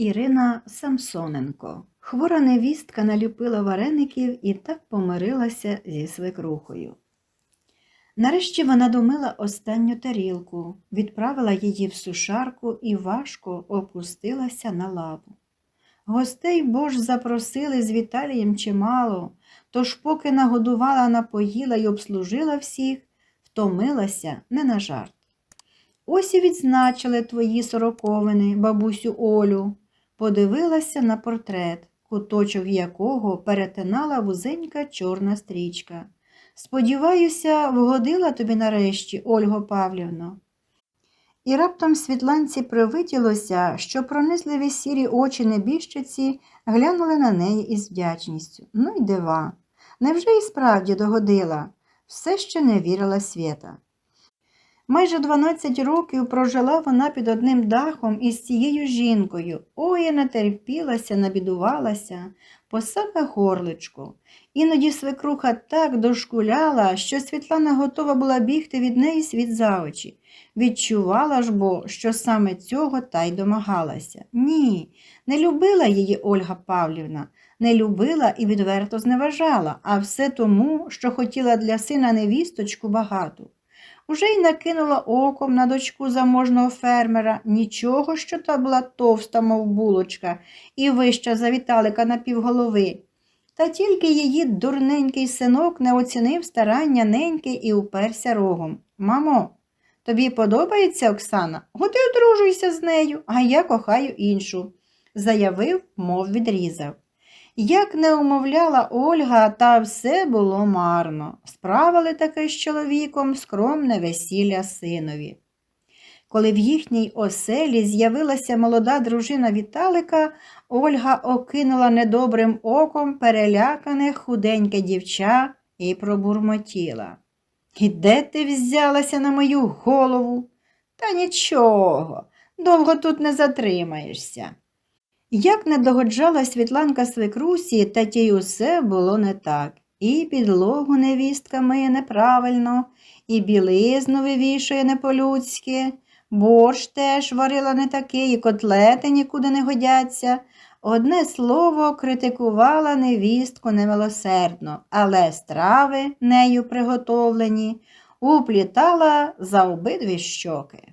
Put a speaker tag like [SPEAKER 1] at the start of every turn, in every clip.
[SPEAKER 1] Ірина Самсоненко. Хвора невістка наліпила вареників і так помирилася зі свекрухою. Нарешті вона домила останню тарілку, відправила її в сушарку і важко опустилася на лаву. Гостей бо ж запросили з Віталієм чимало, тож поки нагодувала, напоїла й обслужила всіх, втомилася не на жарт. Ось і відзначили твої сороковини, бабусю Олю. Подивилася на портрет, куточок якого перетинала вузенька чорна стрічка. Сподіваюся, вгодила тобі нарешті, Ольго Павлівно. І раптом світланці привиділося, що пронизливі сірі очі небіжчиці глянули на неї із вдячністю. Ну й дива. Невже і справді догодила? Все ще не вірила свята. Майже 12 років прожила вона під одним дахом із цією жінкою. Ой, натерпілася, набідувалася, по саме горличку. Іноді свекруха так дошкуляла, що Світлана готова була бігти від неї світ за очі. Відчувала ж бо, що саме цього та й домагалася. Ні, не любила її Ольга Павлівна, не любила і відверто зневажала, а все тому, що хотіла для сина невісточку багату. Уже й накинула оком на дочку заможного фермера, нічого, що та була товста, мов булочка, і вища за Віталика на півголови. Та тільки її дурненький синок не оцінив старання неньки і уперся рогом. Мамо, тобі подобається Оксана? Годи одружуйся з нею, а я кохаю іншу, заявив, мов відрізав. Як не умовляла Ольга, та все було марно. Справили таке з чоловіком скромне весілля синові. Коли в їхній оселі з'явилася молода дружина Віталика, Ольга окинула недобрим оком перелякане худеньке дівча і пробурмотіла. І де ти взялася на мою голову? Та нічого, довго тут не затримаєшся. Як не догоджала Світланка свекрусі, та тій усе було не так. І підлогу невістка миє неправильно, і білизну вивішує не по-людськи, борщ теж варила не такий, і котлети нікуди не годяться. Одне слово критикувала невістку немилосердно, але страви, нею приготовлені, уплітала за обидві щоки.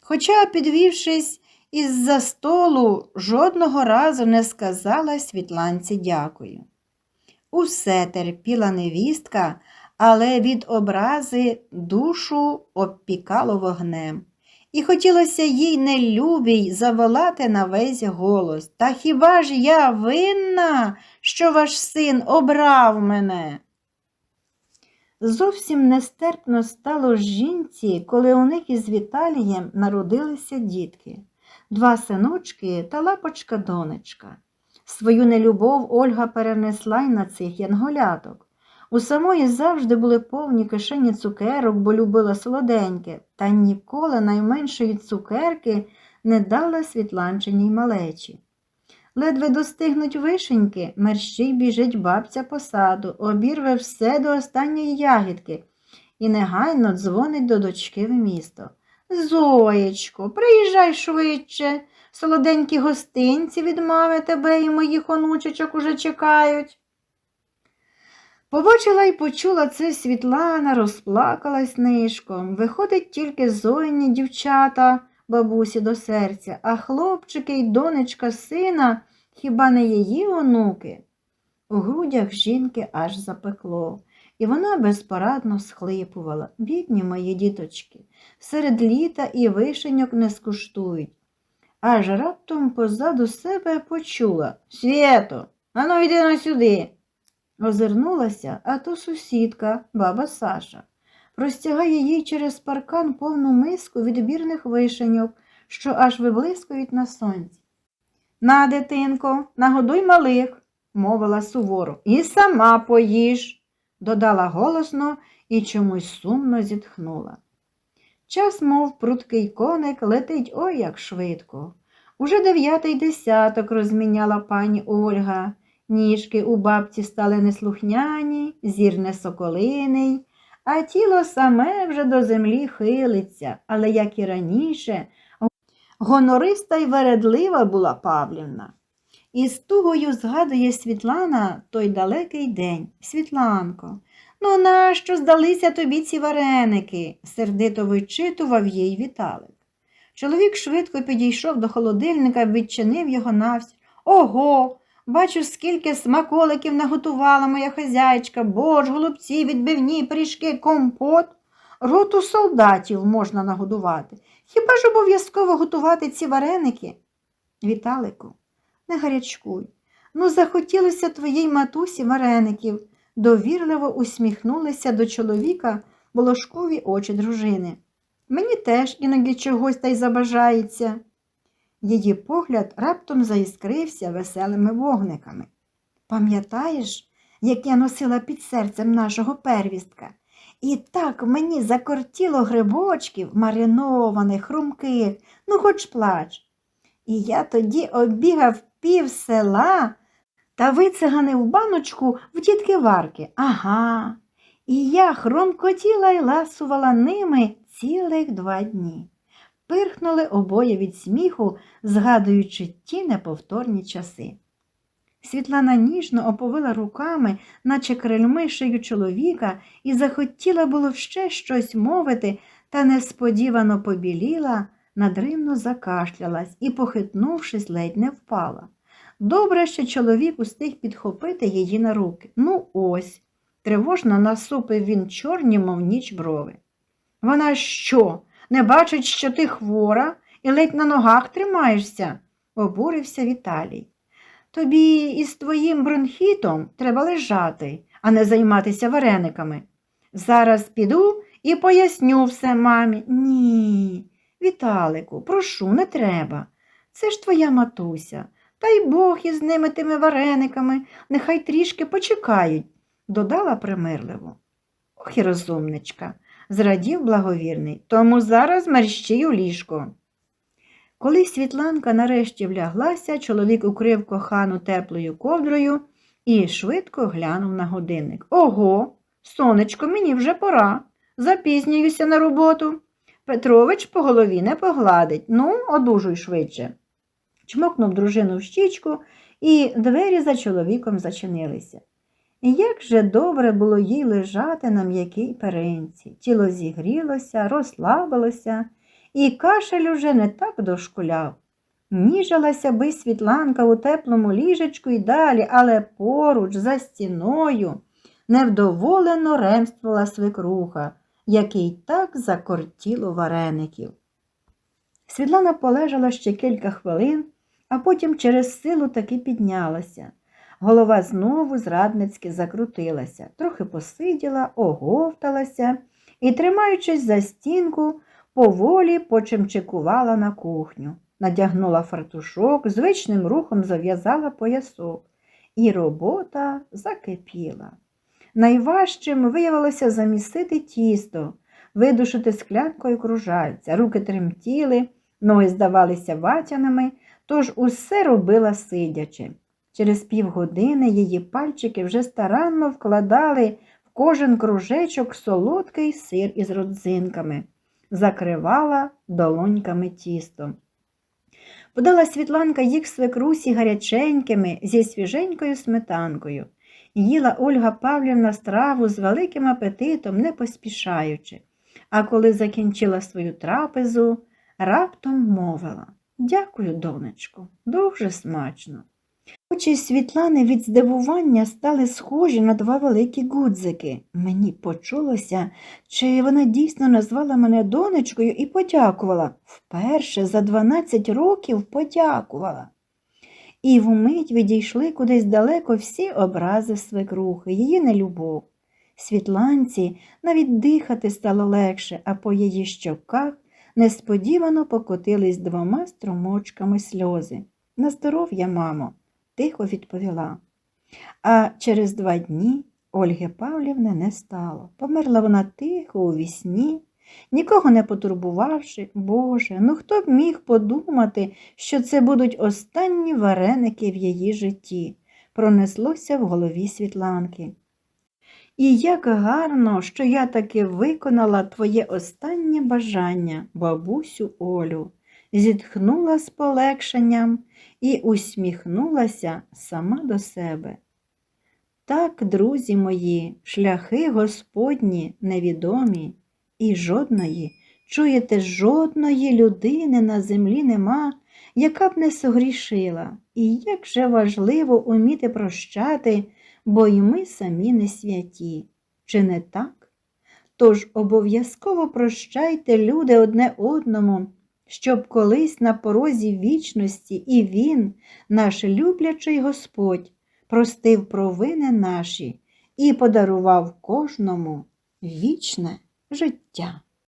[SPEAKER 1] Хоча, підвівшись, із-за столу жодного разу не сказала Світланці дякую. Усе терпіла невістка, але від образи душу обпікало вогнем. І хотілося їй нелюбій заволати на весь голос. Та хіба ж я винна, що ваш син обрав мене? Зовсім нестерпно стало жінці, коли у них із Віталієм народилися дітки два синочки та лапочка донечка. Свою нелюбов Ольга перенесла й на цих янголяток. У самої завжди були повні кишені цукерок, бо любила солоденьке, та ніколи найменшої цукерки не дала світланчиній малечі. Ледве достигнуть вишеньки, мерщій біжить бабця по саду, обірве все до останньої ягідки і негайно дзвонить до дочки в місто. Зоєчко, приїжджай швидше. Солоденькі гостинці від мами тебе і моїх онучечок уже чекають. Побачила і почула це Світлана, розплакалась нишком. Виходить тільки зойні дівчата бабусі до серця, а хлопчики й донечка сина хіба не її онуки? У грудях жінки аж запекло і вона безпорадно схлипувала. Бідні мої діточки, серед літа і вишеньок не скуштують. Аж раптом позаду себе почула Свято, ану йди на сюди. Озирнулася, а то сусідка, баба Саша, простягає їй через паркан повну миску відбірних вишеньок, що аж виблискують на сонці. На, дитинко, нагодуй малих, мовила суворо, і сама поїж додала голосно і чомусь сумно зітхнула. Час, мов пруткий коник, летить ой як швидко. Уже дев'ятий десяток розміняла пані Ольга. Ніжки у бабці стали неслухняні, зір не соколиний, а тіло саме вже до землі хилиться, але, як і раніше, Гонориста й вередлива була Павлівна. І з тугою згадує Світлана той далекий день. Світланко, ну нащо здалися тобі ці вареники? сердито вичитував їй Віталик. Чоловік швидко підійшов до холодильника, відчинив його навсь. Ого, бачу, скільки смаколиків наготувала моя хазяйчка, борщ, голубці, відбивні, пиріжки, компот. Роту солдатів можна нагодувати. Хіба ж обов'язково готувати ці вареники? Віталику, не гарячкуй. Ну, захотілося твоїй матусі вареників, довірливо усміхнулися до чоловіка волошкові очі дружини. Мені теж іноді чогось та й забажається. Її погляд раптом заіскрився веселими вогниками. Пам'ятаєш, як я носила під серцем нашого первістка? І так мені закортіло грибочків, маринованих, хрумких, ну хоч плач. І я тоді обігав пів села та вициганив баночку в тітки Варки. Ага. І я хромкотіла й ласувала ними цілих два дні. Пирхнули обоє від сміху, згадуючи ті неповторні часи. Світлана ніжно оповила руками, наче крильми шию чоловіка, і захотіла було ще щось мовити, та несподівано побіліла, надривно закашлялась і, похитнувшись, ледь не впала. Добре, що чоловік устиг підхопити її на руки. Ну, ось, тривожно насупив він чорні, мов ніч брови. Вона що? Не бачить, що ти хвора і ледь на ногах тримаєшся, обурився Віталій. Тобі із твоїм бронхітом треба лежати, а не займатися варениками. Зараз піду і поясню все мамі. Ні, Віталику, прошу, не треба. Це ж твоя матуся. Та й Бог із ними тими варениками, нехай трішки почекають, додала примирливо. Ох і розумничка, зрадів благовірний, тому зараз мерщій ліжко. Коли Світланка нарешті вляглася, чоловік укрив кохану теплою ковдрою і швидко глянув на годинник. Ого, сонечко, мені вже пора. Запізнююся на роботу. Петрович по голові не погладить. Ну, одужуй швидше. Чмокнув дружину в щічку, і двері за чоловіком зачинилися. Як же добре було їй лежати на м'якій перинці. Тіло зігрілося, розслабилося і кашель уже не так дошкуляв. Ніжилася би Світланка у теплому ліжечку й далі, але поруч, за стіною, невдоволено ремствувала свекруха, який так закортіло вареників. Світлана полежала ще кілька хвилин, а потім через силу таки піднялася. Голова знову зрадницьки закрутилася, трохи посиділа, оговталася і, тримаючись за стінку, поволі почимчикувала на кухню, надягнула фартушок, звичним рухом зав'язала поясок, і робота закипіла. Найважчим виявилося замісити тісто, видушити склянкою кружальця, руки тремтіли, ноги здавалися ватяними, тож усе робила сидячи. Через півгодини її пальчики вже старанно вкладали в кожен кружечок солодкий сир із родзинками закривала долоньками тісто. Подала Світланка їх свекрусі гаряченькими зі свіженькою сметанкою. Їла Ольга Павлівна страву з великим апетитом, не поспішаючи, а коли закінчила свою трапезу, раптом мовила Дякую, донечко, дуже смачно. Очі Світлани від здивування стали схожі на два великі гудзики. Мені почулося, чи вона дійсно назвала мене донечкою і подякувала. Вперше за 12 років подякувала. І вмить відійшли кудись далеко всі образи свекрухи, її нелюбов. Світланці навіть дихати стало легше, а по її щоках несподівано покотились двома струмочками сльози. На здоров'я, мамо тихо відповіла. А через два дні Ольги Павлівни не стало. Померла вона тихо у вісні, нікого не потурбувавши, Боже, ну хто б міг подумати, що це будуть останні вареники в її житті, пронеслося в голові Світланки. І як гарно, що я таки виконала твоє останнє бажання, бабусю Олю. зітхнула з полегшенням і усміхнулася сама до себе. Так, друзі мої, шляхи Господні невідомі, і жодної, чуєте, жодної людини на землі нема, яка б не согрішила, і як же важливо уміти прощати, бо й ми самі не святі. Чи не так? Тож обов'язково прощайте, люди, одне одному, щоб колись на порозі вічності і Він, наш люблячий Господь, простив провини наші і подарував кожному вічне життя.